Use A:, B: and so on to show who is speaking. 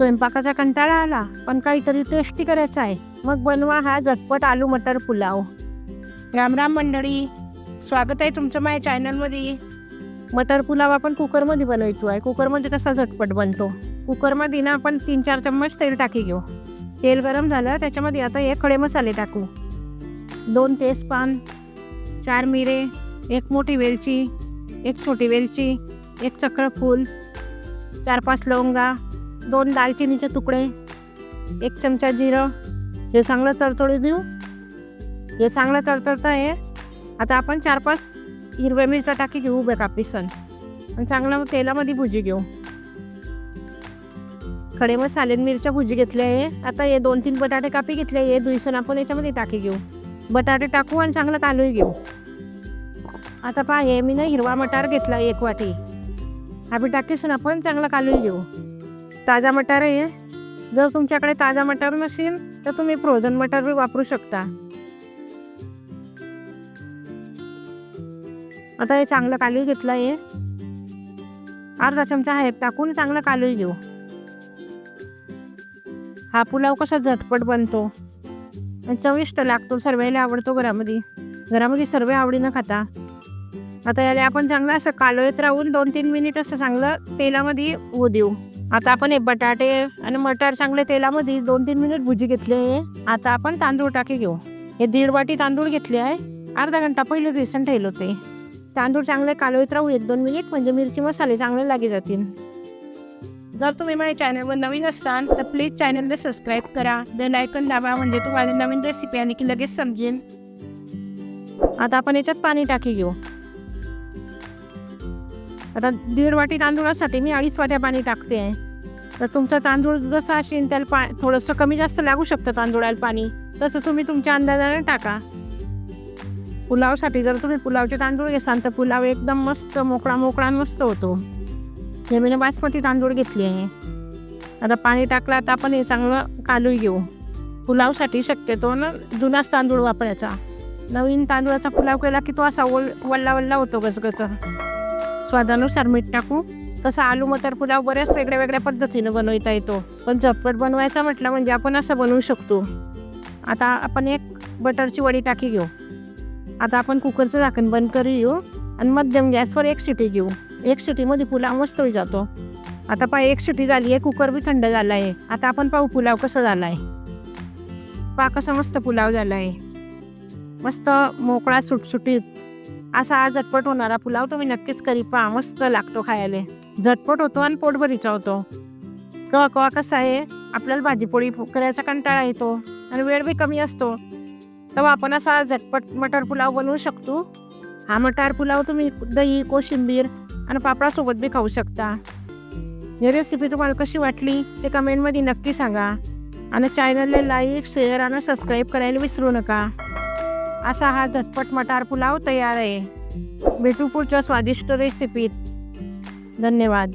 A: स्वयंपाकाचा कंटाळा आला पण काहीतरी टेस्टी करायचं आहे. मग बनवा हा झटपट आलू मटर पुलाव. राम राम मंडळी. स्वागत आहे तुमचं माझ्या चॅनलमध्ये मटर पुलाव आपण कुकरमध्ये बनवतो आहे. कुकरमध्ये कसा झटपट बनतो? कुकरमध्ये ना आपण तीन चार चम्मच तेल टाकी घेऊ. तेल गरम झालं त्याच्यामध्ये आता हे खडे मसाले टाकू. दोन तेजपान चार मिरे एक मोठी वेलची एक छोटी वेलची एक चक्र फूल चार पाच लवंगा दोन दालचिनीचे तुकडे एक चमचा जिरं. हे चांगलं तडतडू देऊ. हे चांगलं तडतडतं आहे आता आपण चार पाच हिरव्या मिरच्या टाकी घेऊ उभे कापीसन आणि चांगलं तेलामध्ये भुजी घेऊ. खडे मग सालेन मिरच्या भुजी घेतल्या आहे. आता हे दोन तीन बटाटे कापी घेतले आहे. दुईसन आपण याच्यामध्ये टाकी घेऊ. बटाटे टाकू आणि चांगलं कालूही घेऊ. आता पहा हे मी ना हिरवा मटार घेतला एक वाटी. आम्ही टाकीसून आपण चांगला कालूही घेऊ. ताजा मटार आहे जर तुमच्याकडे ताजा मटार नसेल तर तुम्ही फ्रोझन मटार बी वापरू शकता. आता हे चांगलं कालू घेतलं आहे. अर्धा चमचा हळद टाकून चांगलं कालू घेऊ. हा पुलाव कसा झटपट बनतो. आणि चविष्ट लागतो सर्वांना आवडतो घरामध्ये. घरामध्ये सर्व आवडीनं खाता. आता याला आपण चांगलं असं कालोळीत राहून दोन तीन मिनिट असं चांगलं तेलामध्ये होऊ देऊ आता आपण हे बटाटे आणि मटार चांगले तेलामध्ये दोन तीन मिनिट भुजी घेतली आहे. आता आपण तांदूळ टाकी घेऊ. हे दीड वाटी तांदूळ घेतले आहे. अर्धा घंटा पहिले बेसन ठेवलं होते. तांदूळ चांगले कालोळीत राहू एक दोन मिनिट म्हणजे मिरची मसाले चांगले लागे जातील. जर तुम्ही माझ्या चॅनलवर नवीन असाल तर प्लीज चॅनलला सबस्क्राईब करा. बेल आयकन दाबा म्हणजे तुम्हाला नवीन रेसिपी आली की लगेच समजेल. आता आपण याच्यात पाणी टाकी घेऊ. आता दीड वाटी तांदूळासाठी मी अडीच वाट्या पाणी टाकते. आहे तर तुमचा तांदूळ जसा असेल त्याला पा थोडंसं कमी जास्त लागू शकतं तांदूळाला पाणी. तसं तुम्ही तुमच्या अंदाजाने टाका. पुलावसाठी जर तुम्ही पुलावचे तांदूळ घेसाल तर पुलाव एकदम मस्त मोकळा मोकळा मस्त होतो. हे मी बासमती तांदूळ घेतली आहे. आता पाणी टाकलं आता आपण हे चांगलं कालू घेऊ. पुलावसाठी शक्यतो ना जुनाच तांदूळ वापरायचा. नवीन तांदूळाचा पुलाव केला की तो असा ओल वल्ला वल्ला होतो गचगच स्वादानुसार मीठ टाकू. तसा आलू मटर पुलाव बऱ्याच वेगळ्या वेगळ्या पद्धतीनं बनवता येतो. पण झटपट बनवायचा म्हटलं म्हणजे आपण असं बनवू शकतो. आता आपण एक बटरची वडी टाकी घेऊ. आता आपण कुकरचं झाकण बंद करू येऊ आणि मध्यम गॅसवर एक शिटी घेऊ. एक शिटीमध्ये पुलाव मस्त होई जातो. आता पहा एक शिटी झाली आहे कुकर बी थंड झाला आहे आता आपण पाहू पुलाव कसा झाला आहे पा कसा मस्त पुलाव झाला आहे मस्त मोकळा सुटसुटीत असा हा झटपट होणारा पुलाव तुम्ही नक्कीच करी पहा. मस्त लागतो खायला. झटपट होतो आणि पोटभरीचा होतो. कवा कवा कसा आहे आपल्याला भाजीपोळी करायचा कंटाळा येतो आणि वेळ बी कमी असतो. तेव्हा आपण असा झटपट मटार पुलाव बनवू शकतो. हा मटार पुलाव तुम्ही दही कोशिंबीर आणि पापडासोबत बी खाऊ शकता. ही रेसिपी तुम्हाला कशी वाटली ते कमेंटमध्ये नक्की सांगा. आणि चॅनलला लाईक शेअर आणि सबस्क्राईब करायला विसरू नका. असा हा झटपट मटार पुलाव तयार आहे. भेटू पुढच्या स्वादिष्ट रेसिपीत धन्यवाद.